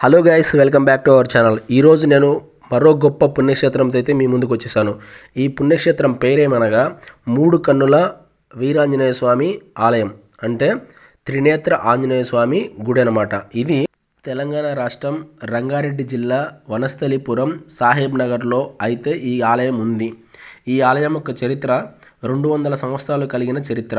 Hello guys welcome back to our channel ఈరోజు నేను మరో గొప్ప పుణ్యక్షేత్రంతో అయితే మీ ముందుకు వచ్చేసాను. ఈ పుణ్యక్షేత్రం పేరేమనగా మూడు కన్నుల వీరాంజనేయ స్వామి ఆలయం అంటే త్రినేత్ర ఆంజనేయ స్వామి గుడి అనమాట ఇది తెలంగాణ రాష్ట్రం రంగారెడ్డి జిల్లా వనస్థలిపురం సాహెబ్ నగర్లో అయితే ఈ ఆలయం ఉంది. ఈ ఆలయం యొక్క చరిత్ర రెండు వందల సంవత్సరాలు కలిగిన చరిత్ర.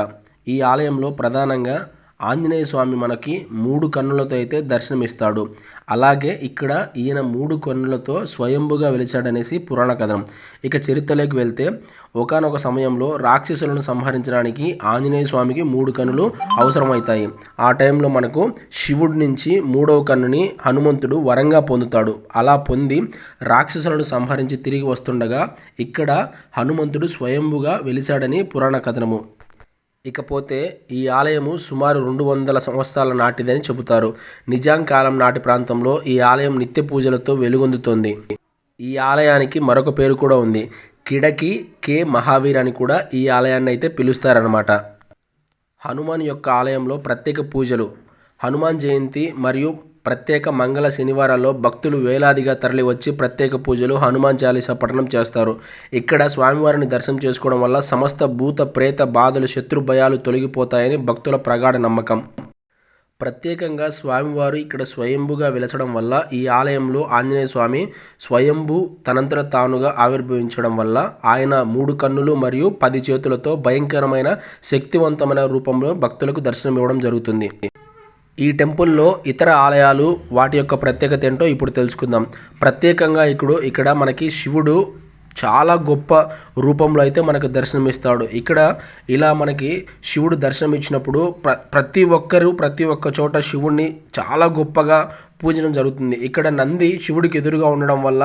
ఈ ఆలయంలో ప్రధానంగా ఆంజనేయ స్వామి మనకి మూడు కన్నులతో అయితే దర్శనమిస్తాడు. అలాగే ఇక్కడ ఈయన మూడు కన్నులతో స్వయంభుగా వెలిచాడనేసి పురాణ కథనం. ఇక చరిత్రలోకి వెళ్తే ఒకానొక సమయంలో రాక్షసులను సంహరించడానికి ఆంజనేయ స్వామికి మూడు కన్నులు అవసరమవుతాయి. ఆ టైంలో మనకు శివుడి నుంచి మూడవ కన్నుని హనుమంతుడు వరంగా పొందుతాడు. అలా పొంది రాక్షసులను సంహరించి తిరిగి వస్తుండగా ఇక్కడ హనుమంతుడు స్వయంభుగా వెలిశాడని పురాణ కథనము. ఇకపోతే ఈ ఆలయము సుమారు రెండు వందల సంవత్సరాల నాటిదని చెబుతారు. నిజాం కాలం నాటి ప్రాంతంలో ఈ ఆలయం నిత్య పూజలతో వెలుగొందుతోంది. ఈ ఆలయానికి మరొక పేరు కూడా ఉంది. కిడకి కే మహావీర్ అని కూడా ఈ ఆలయాన్ని అయితే పిలుస్తారనమాట హనుమాన్ యొక్క ఆలయంలో ప్రత్యేక పూజలు. హనుమాన్ జయంతి మరియు ప్రత్యేక మంగళ శనివారాల్లో భక్తులు వేలాదిగా తరలివచ్చి ప్రత్యేక పూజలు హనుమాన్ చాలీసా పఠనం చేస్తారు. ఇక్కడ స్వామివారిని దర్శనం చేసుకోవడం వల్ల సమస్త భూత ప్రేత బాధలు శత్రు భయాలు తొలగిపోతాయని భక్తుల ప్రగాఢ నమ్మకం. ప్రత్యేకంగా స్వామివారు ఇక్కడ స్వయంభుగా వెలసడం వల్ల ఈ ఆలయంలో ఆంజనేయ స్వామి స్వయంభు తనంతర తానుగా ఆవిర్భవించడం వల్ల ఆయన మూడు కన్నులు మరియు పది చేతులతో భయంకరమైన శక్తివంతమైన రూపంలో భక్తులకు దర్శనం ఇవ్వడం జరుగుతుంది. ఈ టెంపుల్లో ఇతర ఆలయాలు వాటి యొక్క ప్రత్యేకత ఏంటో ఇప్పుడు తెలుసుకుందాం. ప్రత్యేకంగా ఇప్పుడు ఇక్కడ మనకి శివుడు చాలా గొప్ప రూపంలో అయితే మనకు దర్శనమిస్తాడు. ఇక్కడ ఇలా మనకి శివుడు దర్శనం ఇచ్చినప్పుడు ప్ర ప్రతి ఒక్కరూ ప్రతి ఒక్క చోట శివుడిని చాలా గొప్పగా పూజనం జరుగుతుంది. ఇక్కడ నంది శివుడికి ఎదురుగా ఉండడం వల్ల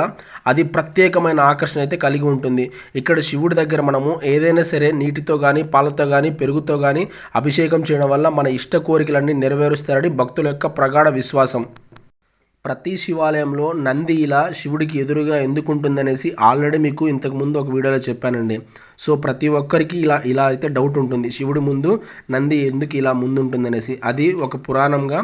అది ప్రత్యేకమైన ఆకర్షణ అయితే కలిగి ఉంటుంది. ఇక్కడ శివుడి దగ్గర మనము ఏదైనా సరే నీటితో కానీ పాలతో కానీ పెరుగుతో కానీ అభిషేకం చేయడం వల్ల మన ఇష్ట కోరికలన్నీ నెరవేరుస్తారని భక్తుల యొక్క ప్రగాఢ విశ్వాసం. ప్రతి శివాలయంలో నంది ఇలా శివుడికి ఎదురుగా ఎందుకు ఉంటుందనేసి ఆల్రెడీ మీకు ఇంతకు ముందు ఒక వీడియోలో చెప్పానండి. సో ప్రతి ఒక్కరికి ఇలా ఇలా అయితే డౌట్ ఉంటుంది. శివుడి ముందు నంది ఎందుకు ఇలా ముందు ఉంటుందనేసి అది ఒక పురాణంగా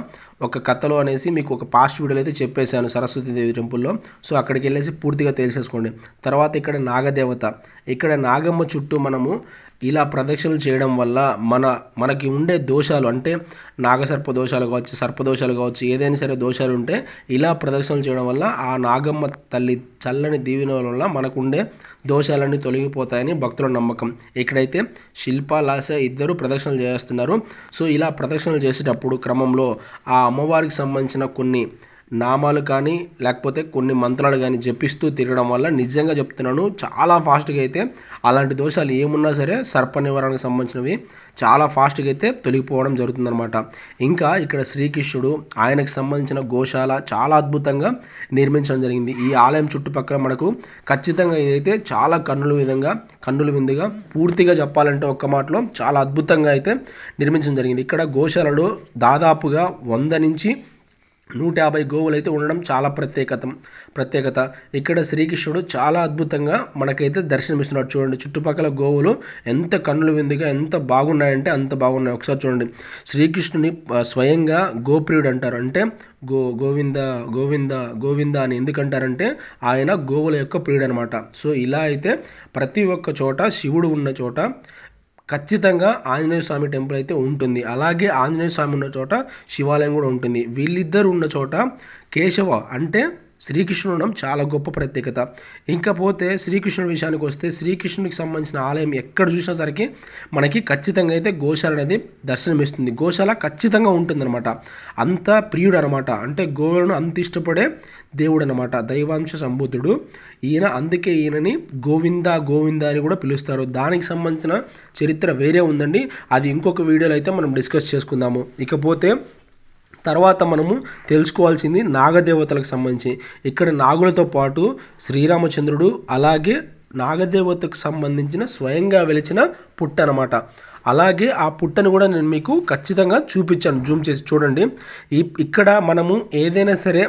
ఒక కథలో అనేసి మీకు ఒక పాస్ట్ వీడియోలో అయితే చెప్పేశాను సరస్వతీదేవి టెంపుల్లో. సో అక్కడికి వెళ్ళేసి పూర్తిగా తెలిసేసుకోండి. తర్వాత ఇక్కడ నాగదేవత. ఇక్కడ నాగమ్మ చుట్టూ మనము ఇలా ప్రదక్షిణలు చేయడం వల్ల మన మనకి ఉండే దోషాలు అంటే నాగసర్ప దోషాలు కావచ్చు సర్పదోషాలు కావచ్చు ఏదైనా సరే దోషాలు ఉంటే ఇలా ప్రదక్షిణలు చేయడం వల్ల ఆ నాగమ్మ తల్లి చల్లని దీవెన వల్ల మనకుండే దోషాలన్నీ తొలగిపోతాయని భక్తుల నమ్మకం. ఇక్కడైతే శిల్ప లాస ఇద్దరు ప్రదక్షిణలు చేస్తున్నారు. సో ఇలా ప్రదక్షిణలు చేసేటప్పుడు క్రమంలో ఆ అమ్మవారికి సంబంధించిన కొన్ని నామాలు కానీ లేకపోతే కొన్ని మంత్రాలు కానీ జపిస్తూ తిరగడం వల్ల నిజంగా చెప్తున్నాను చాలా ఫాస్ట్గా అయితే అలాంటి దోషాలు ఏమున్నా సరే సర్ప నివారణకు సంబంధించినవి చాలా ఫాస్ట్గా అయితే తొలగిపోవడం జరుగుతుందన్నమాట. ఇంకా ఇక్కడ శ్రీకృష్ణుడు ఆయనకు సంబంధించిన గోశాల చాలా అద్భుతంగా నిర్మించడం జరిగింది. ఈ ఆలయం చుట్టుపక్కల మనకు ఖచ్చితంగా ఇదైతే చాలా కన్నుల విధంగా కన్నుల విందుగా పూర్తిగా చెప్పాలంటే ఒక్క మాటలో చాలా అద్భుతంగా అయితే నిర్మించడం జరిగింది. ఇక్కడ గోశాలలు దాదాపుగా వంద నుంచి నూట యాభై గోవులు అయితే ఉండడం చాలా ప్రత్యేకత ప్రత్యేకత. ఇక్కడ శ్రీకృష్ణుడు చాలా అద్భుతంగా మనకైతే దర్శనమిస్తున్నాడు. చూడండి చుట్టుపక్కల గోవులు ఎంత కన్నులు విందుగా ఎంత బాగున్నాయంటే అంత బాగున్నాయి. ఒకసారి చూడండి శ్రీకృష్ణుని స్వయంగా గోప్రియుడు అంటారు. అంటే గో గోవింద గోవింద గోవింద అని ఎందుకంటారంటే ఆయన గోవుల యొక్క ప్రియుడు అనమాట సో ఇలా అయితే ప్రతి ఒక్క చోట శివుడు ఉన్న చోట ఖచ్చితంగా ఆంజనేయ స్వామి టెంపుల్ అయితే ఉంటుంది. అలాగే ఆంజనేయ స్వామి ఉన్న చోట శివాలయం కూడా ఉంటుంది. వీళ్ళిద్దరు ఉన్న చోట కేశవ అంటే శ్రీకృష్ణుడు ఉండడం చాలా గొప్ప ప్రత్యేకత. ఇంకా పోతే శ్రీకృష్ణుడి విషయానికి వస్తే శ్రీకృష్ణుడికి సంబంధించిన ఆలయం ఎక్కడ చూసినా సరికి మనకి ఖచ్చితంగా అయితే గోశాల అనేది దర్శనమిస్తుంది. గోశాల ఖచ్చితంగా ఉంటుందన్నమాట. అంత ప్రియుడు అనమాట అంటే గోవులను అంత ఇష్టపడే దేవుడు అనమాట దైవాంశ సంబుద్ధుడు ఈయన అందుకే ఈయనని గోవింద గోవింద అని కూడా పిలుస్తారు. దానికి సంబంధించిన చరిత్ర వేరే ఉందండి. అది ఇంకొక వీడియోలో అయితే మనం డిస్కస్ చేసుకుందాము. ఇకపోతే తర్వాత మనము తెలుసుకోవాల్సింది నాగదేవతలకు సంబంధించి. ఇక్కడ నాగులతో పాటు శ్రీరామచంద్రుడు అలాగే నాగదేవతకు సంబంధించిన స్వయంగా వెలిచిన పుట్ట అనమాట అలాగే ఆ పుట్టను కూడా నేను మీకు ఖచ్చితంగా చూపించాను జూమ్ చేసి చూడండి. ఇక్కడ మనము ఏదైనా సరే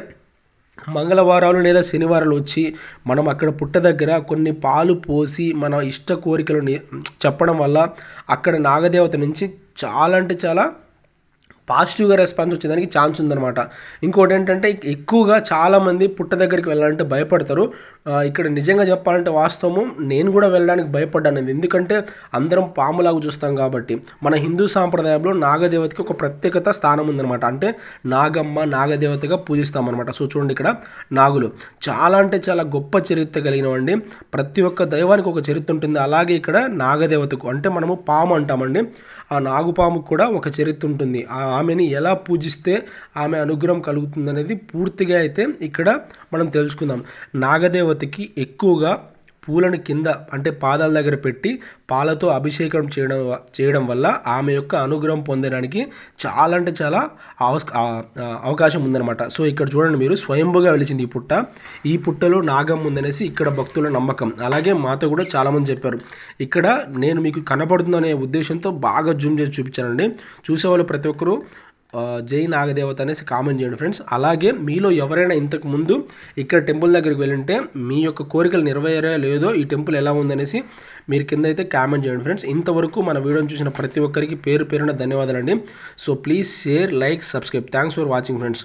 మంగళవారాలు లేదా శనివారాలు వచ్చి మనం అక్కడ పుట్ట దగ్గర కొన్ని పాలు పోసి మన ఇష్ట కోరికలు చెప్పడం వల్ల అక్కడ నాగదేవత నుంచి చాలా అంటే చాలా పాజిటివ్గా రెస్పాన్స్ వచ్చేదానికి ఛాన్స్ ఉందన్నమాట. ఇంకోటి ఏంటంటే ఎక్కువగా చాలామంది పుట్ట దగ్గరికి వెళ్ళాలంటే భయపడతారు. ఇక్కడ నిజంగా చెప్పాలంటే వాస్తవము నేను కూడా వెళ్ళడానికి భయపడ్డాను. ఎందుకంటే అందరం పాములాగా చూస్తాం కాబట్టి. మన హిందూ సాంప్రదాయంలో నాగదేవతకి ఒక ప్రత్యేకత స్థానం ఉందన్నమాట. అంటే నాగమ్మ నాగదేవతగా పూజిస్తామన్నమాట. సో చూడండి ఇక్కడ నాగులు. చాలా అంటే చాలా గొప్ప చరిత్ర కలిగినవండి ప్రతి ఒక్క దైవానికి ఒక చరిత్ర ఉంటుంది. అలాగే ఇక్కడ నాగదేవతకు అంటే మనము పాము అంటామండి. ఆ నాగుపాముకు కూడా ఒక చరిత్ర ఉంటుంది. ఆ ఆమెని ఎలా పూజిస్తే ఆమె అనుగ్రహం కలుగుతుంది అనేది పూర్తిగా అయితే ఇక్కడ మనం తెలుసుకుందాం. నాగదేవతకి ఎక్కువగా పూలను కింద అంటే పాదాల దగ్గర పెట్టి పాలతో అభిషేకం చేయడం చేయడం వల్ల ఆమె యొక్క అనుగ్రహం పొందడానికి చాలా అంటే చాలా అవకాశం ఉందన్నమాట. సో ఇక్కడ చూడండి మీరు స్వయంభుగా వెలిచింది ఈ పుట్ట. ఈ పుట్టలో నాగం ఉందనేసి ఇక్కడ భక్తుల నమ్మకం. అలాగే మాతో కూడా చాలామంది చెప్పారు. ఇక్కడ నేను మీకు కనపడుతుందనే ఉద్దేశంతో బాగా జూమ్ చేసి చూపించానండి. చూసేవాళ్ళు ప్రతి ఒక్కరూ జై నాగదేవత అనేసి కామెంట్ చేయండి ఫ్రెండ్స్. అలాగే మీలో ఎవరైనా ఇంతకు ముందు ఇక్కడ టెంపుల్ దగ్గరికి వెళ్ళుంటే మీ యొక్క కోరికలు నెరవేరా లేదో ఈ టెంపుల్ ఎలా ఉందనేసి మీరు కింద అయితే కామెంట్ చేయండి ఫ్రెండ్స్. ఇంతవరకు మన వీడియోని చూసిన ప్రతి ఒక్కరికి పేరు పేరున ధన్యవాదాలండి. So please share like subscribe. Thanks for watching friends.